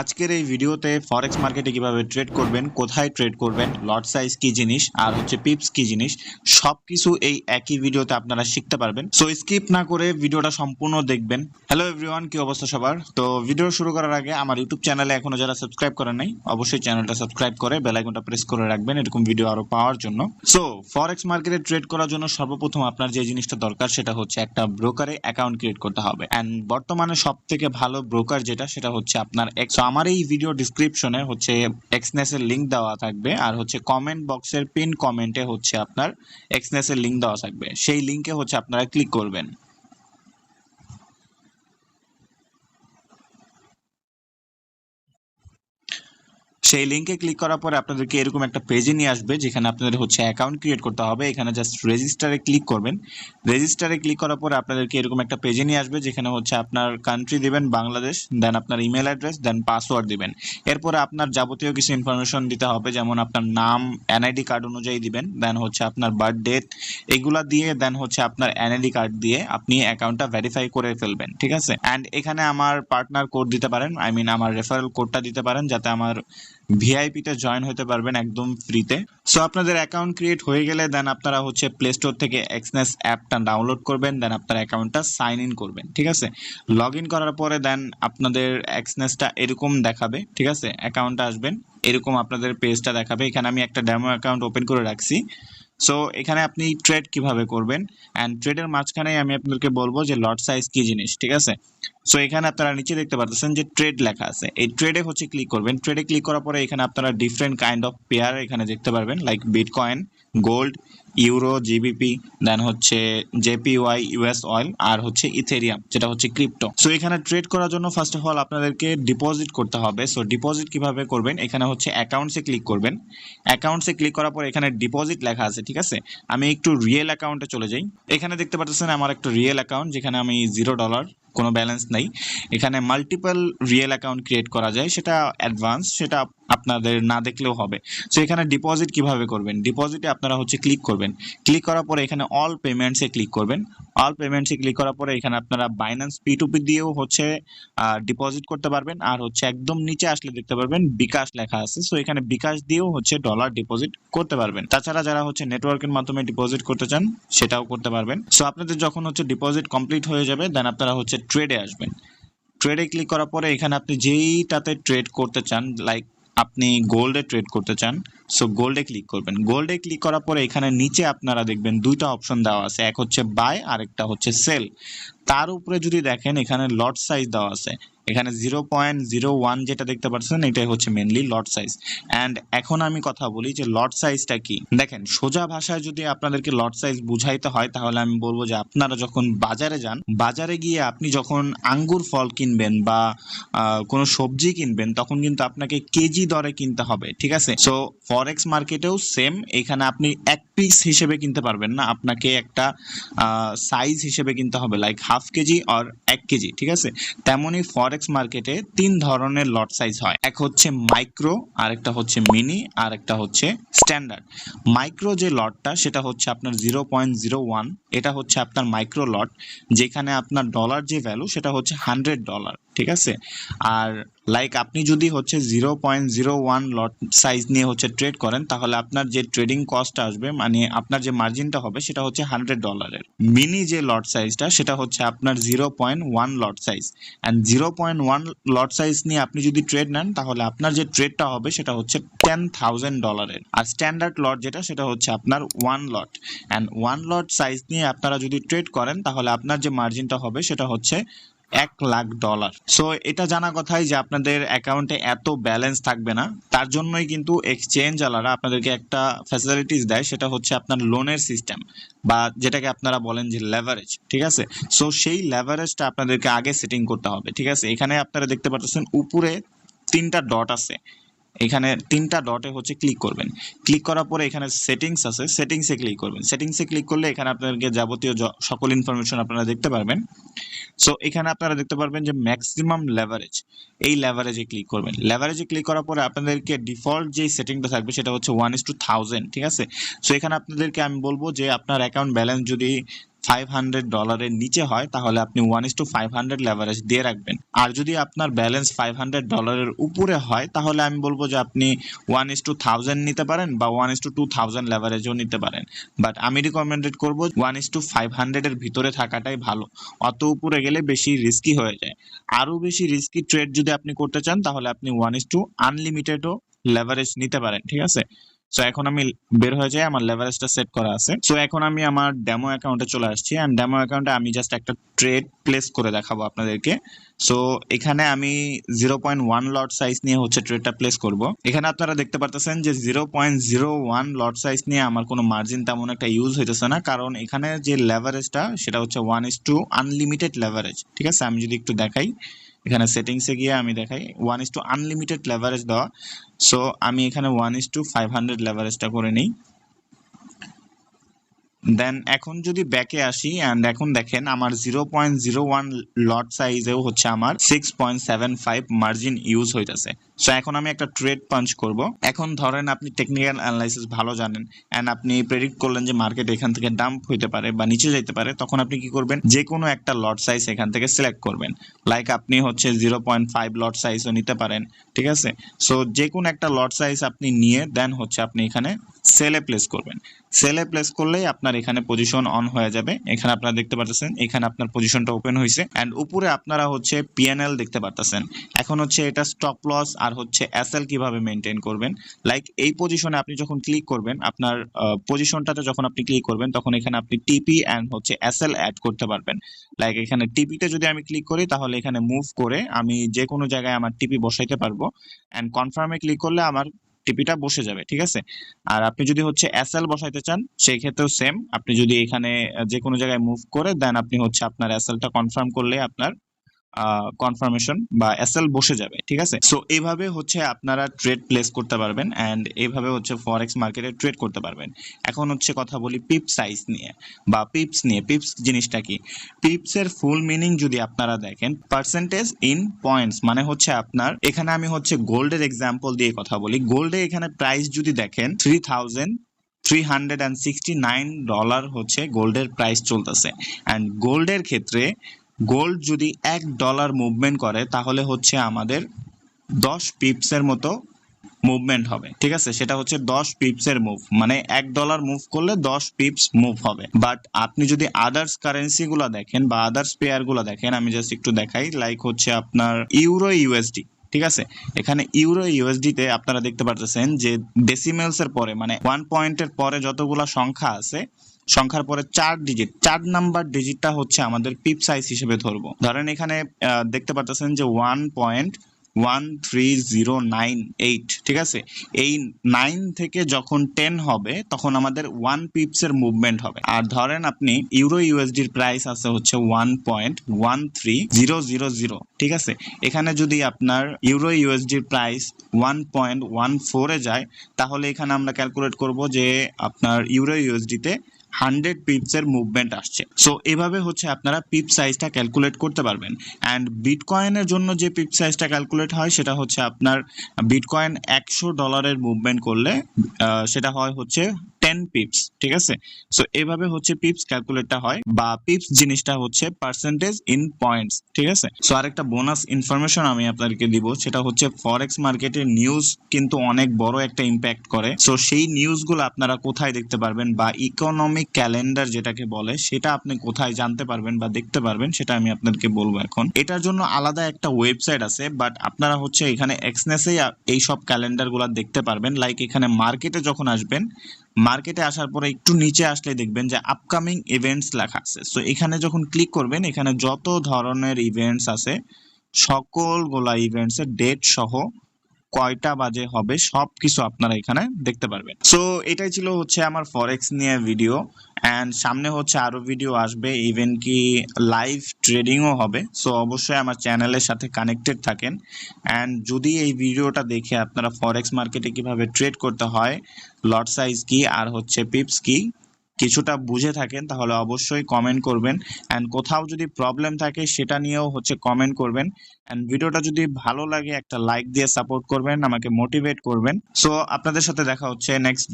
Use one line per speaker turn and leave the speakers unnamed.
আজকের এই ভিডিওতে ফরেক্স মার্কেটে কীভাবে ট্রেড করবেন, কোথায় ট্রেড করবেন লট সাইজ কি জিনিস, আর হচ্ছে পিপস কি জিনিস, সবকিছু এই একই ভিডিওতে আপনারা শিখতে পারবেন। সো স্কিপ না করে ভিডিওটা সম্পূর্ণ দেখবেন। হ্যালো এভরিওয়ান কি অবস্থা সবার? তো ভিডিও শুরু করার আগে আমার ইউটিউব চ্যানেলে এখনও যারা সাবস্ক্রাইব করেন নাই, অবশ্যই চ্যানেলটা সাবস্ক্রাইব করে বেল আইকনটা প্রেস করে রাখবেন এরকম ভিডিও আরও পাওয়ার জন্য। সো ফরেক্স মার্কেটে ট্রেড করার জন্য সর্বপ্রথম আপনার যে জিনিসটা দরকার সেটা হচ্ছে একটা ব্রোকারে অ্যাকাউন্ট ক্রিয়েট করতে হবে। এন্ড বর্তমানে সব থেকে ভালো ব্রোকার যেটা সেটা হচ্ছে আপনার এক্স আমার এই ভিডিও ডিসক্রিপশনে হচ্ছে এক্সনেসের লিঙ্ক দেওয়া থাকবে, আর হচ্ছে কমেন্ট বক্সের পিন কমেন্টে হচ্ছে আপনার এক্সনেসের লিঙ্ক দেওয়া থাকবে। সেই লিঙ্কে হচ্ছে আপনারা ক্লিক করবেন। সেই লিংকে ক্লিক করার পরে আপনাদেরকে এরকম একটা পেজে নিয়ে আসবে, যেখানে আপনাদের হচ্ছে অ্যাকাউন্ট ক্রিয়েট করতে হবে। এখানে জাস্ট রেজিস্টারে ক্লিক করবেন। রেজিস্টারে ক্লিক করার পরে আপনাদেরকে এরকম একটা পেজে নিয়ে আসবে, যেখানে হচ্ছে আপনার কান্ট্রি দিবেন, বাংলাদেশ দেন আপনার ইমেল অ্যাড্রেস দেন পাসওয়ার্ড দিবেন। এরপরে আপনার যাবতীয় কিছু ইনফরমেশন দিতে হবে, যেমন আপনার নাম এনআইডি কার্ড অনুযায়ী দিবেন দেন হচ্ছে আপনার বার্থ ডেট এগুলা দিয়ে দেন হচ্ছে আপনার এনআইডি কার্ড দিয়ে আপনি অ্যাকাউন্টটা ভেরিফাই করে ফেলবেন, ঠিক আছে? অ্যান্ড এখানে আমার পার্টনার কোড দিতে পারেন আই মিন আমার রেফারেল কোডটা দিতে পারেন, যাতে আমার ভিআইপিতে জয়েন হতে পারবেন একদম ফ্রিতে সো আপনাদের অ্যাকাউন্ট ক্রিয়েট হয়ে গেলে দেন আপনারা হচ্ছে প্লে স্টোর থেকে এক্সনেস অ্যাপটা ডাউনলোড করবেন দেন আপনার অ্যাকাউন্টটা সাইন ইন করবেন, ঠিক আছে? লগ করার পরে দেন আপনাদের এক্সনেসটা এরকম দেখাবে, ঠিক আছে? অ্যাকাউন্টটা আসবেন। এরকম আপনাদের পেজটা দেখাবে। এখানে আমি একটা ডেমো অ্যাকাউন্ট ওপেন করে রাখছি। সো এখানে আপনি ট্রেড কীভাবে করবেন? অ্যান্ড ট্রেডের মাঝখানে আমি আপনাদেরকে বলব যে লট সাইজ কি জিনিস, ঠিক আছে? সো এখানে আপনারা নিচে দেখতে পাচ্ছেন যে ট্রেড লেখা আছে। এই ট্রেডে হচ্ছে ক্লিক করবেন। ট্রেডে ক্লিক করার পরে এখানে আপনারা ডিফারেন্ট কাইন্ড অফ পেয়ার এখানে দেখতে পারবেন like bitcoin gold, euro, GBP, then হচ্ছে জেপিওয়াই, ইউএস অয়েল আর হচ্ছে ইথেরিয়াম, যেটা হচ্ছে ক্রিপ্টো। সো এখানে ট্রেড করার জন্য ফার্স্ট অফ অল আপনাদেরকে ডিপোজিট করতে হবে। সো ডিপোজিট কীভাবে করবেন? এখানে হচ্ছে অ্যাকাউন্টসে ক্লিক করবেন। অ্যাকাউন্টসে ক্লিক করার পর এখানে ডিপোজিট লেখা আছে, ঠিক আছে? আমি একটু রিয়েল অ্যাকাউন্টে চলে যাই। এখানে দেখতে পাচ্ছেন আমার একটা রিয়েল অ্যাকাউন্ট যেখানে আমি জিরো ডলার কোনো ব্যালেন্স নেই। এখানে মাল্টিপল রিয়েল অ্যাকাউন্ট ক্রিয়েট করা যায়। সেটা অ্যাডভান্স সেটা আপনাদের না দেখলেও হবে। সো এখানে ডিপোজিট কীভাবে করবেন? ডিপোজিটে আপনারা হচ্ছে ক্লিক করবেন। ক্লিক করার পরে এখানে অল পেমেন্টসে ক্লিক করবেন। অল পেমেন্টসে ক্লিক করার পরে এখানে আপনারা বাইন্যান্স পি টু পি দিয়েও হচ্ছে ডিপোজিট করতে পারবেন। আর হচ্ছে একদম নিচে আসলে দেখতে পারবেন বিকাশ লেখা আছে। সো এখানে বিকাশ দিয়েও হচ্ছে ডলার ডিপোজিট করতে পারবেন। তাছাড়া যারা হচ্ছে নেটওয়ার্কের মাধ্যমে ডিপোজিট করতে চান, সেটাও করতে পারবেন। সো আপনাদের যখন হচ্ছে ডিপোজিট কমপ্লিট হয়ে যাবে দেন আপনারা হচ্ছে ট্রেডে আসবেন। ট্রেডে ক্লিক করার পরে এখানে আপনি যেইটাতে ট্রেড করতে চান লাইক আপনি গোল্ডে ট্রেড করতে চান সো গোল্ডে ক্লিক করবেন। গোল্ডে ক্লিক করার পরে এখানে নিচে আপনারা দেখবেন দুইটা অপশন দেওয়া আছে, এক হচ্ছে বাই আর একটা হচ্ছে সেল তার উপরে যদি দেখেন, এখানে লট সাইজ দেওয়া আছে। এখানে জিরো পয়েন্ট জিরো ওয়ান যেটা দেখতে পাচ্ছেন, এটাই হচ্ছে মেনলি লট সাইজ অ্যান্ড এখন আমি কথা বলি যে লট সাইজটা কি। দেখেন, সোজা ভাষায় যদি আপনাদেরকে লট সাইজ বুঝাইতে হয়, তাহলে আমি বলব যে আপনারা যখন বাজারে যান, বাজারে গিয়ে আপনি যখন আঙ্গুর ফল কিনবেন বা কোনো সবজি কিনবেন, তখন কিন্তু আপনাকে কেজি দরে কিনতে হবে, ঠিক আছে? সো ফরেক্স মার্কেটেও সেম এখানে আপনি এক পিস হিসেবে কিনতে পারবেন না। আপনাকে একটা সাইজ হিসেবে কিনতে হবে। লাইক হাফ কেজি আর এক কেজি, ঠিক আছে? তেমনই ফরেক্স মার্কেটে তিন ধরনের লট সাইজ হয়। এক হচ্ছে মাইক্রো আরেকটা হচ্ছে মিনি আর একটা হচ্ছে স্ট্যান্ডার্ড মাইক্রো যে লটটা সেটা হচ্ছে আপনার জিরো পয়েন্ট জিরো ওয়ান এটা হচ্ছে আপনার মাইক্রো লট যেখানে আপনার ডলার যে ভ্যালু সেটা হচ্ছে হান্ড্রেড ডলার ঠিক আছে? আর লাইক আপনি যদি হচ্ছে zero point zero one lot size নিয়ে হচ্ছে ট্রেড করেন, তাহলে আপনার যে ট্রেডিং কস্ট আসবে মানে আপনার যে মার্জিনটা হবে, সেটা হচ্ছে হান্ড্রেড ডলারের মিনি যে লট সাইজটা সেটা হচ্ছে আপনার zero point one lot size and zero point one lot size নিয়ে আপনি যদি ট্রেড নেন, তাহলে আপনার যে ট্রেডটা হবে, সেটা হচ্ছে টেন থাউজেন্ড ডলারের আর স্ট্যান্ডার্ড লট যেটা, সেটা হচ্ছে আপনার one lot and one lot size নিয়ে আপনারা যদি ট্রেড করেন, তাহলে আপনার যে মার্জিনটা হবে, সেটা হচ্ছে এক লাখ ডলার সো এটা জানা কথাই যে আপনাদের অ্যাকাউন্টে এত ব্যালেন্স থাকবে না। তার জন্যই কিন্তু এক্সচেঞ্জ আলারা আপনাদেরকে একটা ফ্যাসিলিটিস দেয়, সেটা হচ্ছে আপনার লোনের সিস্টেম বা যেটাকে আপনারা বলেন যে লেভারেজ ঠিক আছে? সো সেই লেভারেজটা আপনাদেরকে আগে সেটিং করতে হবে, ঠিক আছে? এখানে আপনারা দেখতে পাচ্ছেন উপরে তিনটা ডট আছে। এখানে তিনটা ডটে হচ্ছে ক্লিক করবেন। ক্লিক করার পরে এখানে সেটিংস আছে সেটিংসে ক্লিক করবেন। সেটিংসে ক্লিক করলে এখানে আপনাদেরকে যাবতীয় সকল ইনফরমেশন আপনারা দেখতে পারবেন। সো এখানে আপনারা দেখতে পারবেন যে ম্যাক্সিমাম লেভারেজ এই লেভারেজে ক্লিক করবেন। লেভারেজে ক্লিক করার পরে আপনাদেরকে ডিফল্ট যেই সেটিংটা থাকবে সেটা হচ্ছে ওয়ান ইস টু থাউজেন্ড ঠিক আছে? সো এখানে আপনাদেরকে আমি বলব যে আপনার অ্যাকাউন্ট ব্যালেন্স যদি ফাইভ হান্ড্রেড ডলারের নিচে হয়, তাহলে আপনি one is to five hundred leverage দিয়ে রাখবেন। আর যদি আপনার ব্যালেন্স ফাইভ হান্ড্রেড ডলারের উপরে হয়, তাহলে আমি বলব যে আপনি ওয়ান ইস টু থাউজেন্ড নিতে পারেন বা one is to two thousand লেভারেজও নিতে পারেন। বাট আমি রিকমেন্ডেড করব ওয়ান ইস টু ফাইভ হান্ড্রেডের ভিতরে থাকাটাই ভালো। অত উপরে গেলে বেশি রিস্কি হয়ে যায়। আরও বেশি রিস্কি ট্রেড যদি আপনি করতে চান, তাহলে আপনি ওয়ান ইস টু আনলিমিটেডও লেভারেজ নিতে পারেন, ঠিক আছে? সো এখন আমি বের হয়ে যাই, আমার লেভারেজটা সেট করা আছে। সো এখন আমি আমার ডেমো অ্যাকাউন্টে চলে আসছি অ্যান্ড ডেমো অ্যাকাউন্টে আমি জাস্ট একটা ট্রেড প্লেস করে দেখাবো আপনাদেরকে। সো এখানে আমি zero point one lot size নিয়ে হচ্ছে ট্রেডটা প্লেস করব। এখানে আপনারা দেখতে পারতেছেন যে zero point zero one lot size নিয়ে আমার কোনো মার্জিন তেমন একটা ইউজ হইতেছে না, কারণ এখানে যে লেভারেজটা সেটা হচ্ছে one is to unlimited leverage ঠিক আছে? আমি যদি একটু দেখাই। এখানে সেটিংসে গিয়ে আমি দেখাই। One is to unlimited leverage দেওয়া। সো আমি এখানে one is to five hundred লেভারেজটা করে নিই। দেন এখন যদি ব্যাকে আসি অ্যান্ড এখন দেখেন আমার zero point zero one lot সাইজেও হচ্ছে আমার six point seven five margin use হইতেছে। সো এখন আমি একটা ট্রেড পাঞ্চ করব। এখন ধরেন আপনি টেকনিক্যাল অ্যানালাইসিস ভালো জানেন অ্যান্ড আপনি প্রেডিক্ট করলেন যে মার্কেট এখান থেকে ডাম্প হইতে পারে বা নিচে যেতে পারে, তখন আপনি কি করবেন? যে কোনো একটা লট সাইজ এখান থেকে সিলেক্ট করবেন। লাইক আপনি হচ্ছে জিরো পয়েন্ট ফাইভ লট সাইজও নিতে পারেন, ঠিক আছে? সো যে কোনো একটা লট সাইজ আপনি নিয়ে দেন হচ্ছে আপনি এখানে সেলে প্লেস করবেন। সেলে প্লেস করলেই আপনার এখানে পজিশন অন হয়ে যাবে। এখানে আপনারা দেখতে পাচ্ছেন এখানে আপনার পজিশনটা ওপেন হয়েছে অ্যান্ড উপরে আপনারা হচ্ছে পিএনএল দেখতে পাচ্ছেন এখন হচ্ছে এটা স্টপ লস আর হচ্ছে এসএল কীভাবে মেনটেন করবেন? লাইক এই পজিশনে আপনি যখন ক্লিক করবেন, আপনার পজিশনটাতে যখন আপনি ক্লিক করবেন, তখন এখানে আপনি টিপি অ্যান্ড হচ্ছে এসএল অ্যাড করতে পারবেন। লাইক এখানে টিপিতে যদি আমি ক্লিক করি, তাহলে এখানে মুভ করে আমি যে কোনো জায়গায় আমার টিপি বসাইতে পারব। অ্যান্ড কনফার্মে ক্লিক করলে আমার টিপিটা বসে যাবে, ঠিক আছে? আর আপনি যদি হচ্ছে এস এল বসাইতে চান, সেই ক্ষেত্রেও সেম আপনি যদি এখানে যে কোনো জায়গায় মুভ করে দেন আপনি হচ্ছে আপনার এস এলটা কনফার্ম করলে আপনার কনফার্মেশন বা এসএল বসে যাবে, ঠিক আছে? সো এইভাবে হচ্ছে আপনারা ট্রেড প্লেস করতে পারবেন অ্যান্ড এইভাবে হচ্ছে ফরেক্স মার্কেটে ট্রেড করতে পারবেন। এখন হচ্ছে কথা বলি পিপ সাইজ নিয়ে বা পিপস নিয়ে। পিপস জিনিসটা কি? পিপস এর ফুল মিনিং যদি আপনারা দেখেন পার্সেন্টেজ ইন পয়েন্টস মানে হচ্ছে আপনার, এখানে আমি হচ্ছে গোল্ডের এক্সাম্পল দিয়ে কথা বলি। গোল্ডে এখানে প্রাইস যদি দেখেন three thousand three hundred and sixty nine dollar হচ্ছে গোল্ডের প্রাইস চলতেছে অ্যান্ড গোল্ডের ক্ষেত্রে গোল্ড যদি এক ডলার মুভমেন্ট করে, তাহলে হচ্ছে আমাদের দশ পিপসের মতো মুভমেন্ট হবে। ঠিক আছে? সেটা হচ্ছে দশ পিপসের মুভ। মানে এক ডলার মুভ করলে দশ পিপস মুভ হবে। বাট আপনি যদি আদার্স কারেন্সি গুলা দেখেন বা আদার্স পেয়ারগুলা দেখেন, আমি জাস্ট একটু দেখাই, লাইক হচ্ছে আপনার ইউরো ইউএসডি। ঠিক আছে? এখানে ইউরো ইউএসডি তে আপনারা দেখতে পাচ্ছেন যে ডেসিমেলস এর পরে মানে ওয়ান পয়েন্টের পরে যতগুলা সংখ্যা আছে সংখ্যার পরে চার ডিজিট চার নাম্বার ডিজিটটা হচ্ছে আমাদের পিপ সাইজ হিসেবে ধরবো। ধরেন এখানে দেখতে পাচ্ছেন যে one point one three zero nine eight ঠিক আছে? এই নাইন থেকে যখন টেন হবে, তখন আমাদের ওয়ান পিপসের মুভমেন্ট হবে। আর ধরেন আপনি ইউরো ইউএসডির প্রাইস আছে হচ্ছে one point one three zero zero zero ঠিক আছে? এখানে যদি আপনার ইউরো ইউএসডির প্রাইস ওয়ান পয়েন্ট ওয়ান ফোরে যায়, তাহলে এখানে আমরা ক্যালকুলেট করব যে আপনার ইউরো ইউএসডিতে হান্ড্রেড পিপসের মুভমেন্ট আসছে। সো এভাবে হচ্ছে আপনারা পিপ সাইজটা ক্যালকুলেট করতে পারবেন। অ্যান্ড বিটকয়েনের জন্য যে পিপ সাইজটা ক্যালকুলেট হয়, সেটা হচ্ছে আপনার বিটকয়েন একশো ডলারের মুভমেন্ট করলে সেটা হয় হচ্ছে টেন পিপস ঠিক আছে? সো এভাবে হচ্ছে পিপস ক্যালকুলেটটা হয় বা পিপস জিনিসটা হচ্ছে পার্সেন্টেজ ইন পয়েন্টস ঠিক আছে? সো আরেকটা বোনাস ইনফরমেশন আমি আপনাদেরকে দিব, সেটা হচ্ছে ফরেক্স মার্কেটের নিউজ কিন্তু অনেক বড় একটা ইম্প্যাক্ট করে। সো সেই নিউজগুলো আপনারা কোথায় দেখতে পারবেন বা ইকোনমিক ক্যালেন্ডার যেটাকে বলে, সেটা আপনি কোথায় জানতে পারবেন বা দেখতে পারবেন, সেটা আমি আপনাদেরকে বলব এখন। এটার জন্য আলাদা একটা ওয়েবসাইট আছে বাট আপনারা হচ্ছে এখানে এক্সনেসেই এই সব ক্যালেন্ডারগুলা দেখতে পারবেন। লাইক এখানে মার্কেটে যখন আসবেন মার্কেটে আসার পরে একটু নিচে আসলে দেখবেন যে আপকামিং ইভেন্টস লেখা আছে। সো এখানে যখন ক্লিক করবেন, এখানে যত ধরনের ইভেন্টস আছে, সকলগুলা ইভেন্টস এর ডেট সহ কয়টা বাজে হবে সব কিছু আপনারা এখানে দেখতে পারবেন। সো এটাই ছিল হচ্ছে আমার ফরেক্স নিয়ে ভিডিও অ্যান্ড সামনে হচ্ছে আরও ভিডিও আসবে ইভেন কি লাইভ ট্রেডিংও হবে। সো অবশ্যই আমার চ্যানেলের সাথে কানেক্টেড থাকেন। অ্যান্ড যদি এই ভিডিওটা দেখে আপনারা ফরেক্স মার্কেটে কীভাবে ট্রেড করতে হয় লট সাইজ কি আর হচ্ছে পিপস কি কিছুটা বুঝে থাকেন, তাহলে অবশ্যই কমেন্ট করবেন। অ্যান্ড কোথাও যদি প্রবলেম থাকে, সেটা নিয়েও হচ্ছে কমেন্ট করবেন। অ্যান্ড ভিডিওটা যদি ভালো লাগে, একটা লাইক দিয়ে সাপোর্ট করবেন, আমাকে মোটিভেট করবেন। সো আপনাদের সাথে দেখা হচ্ছে নেক্সট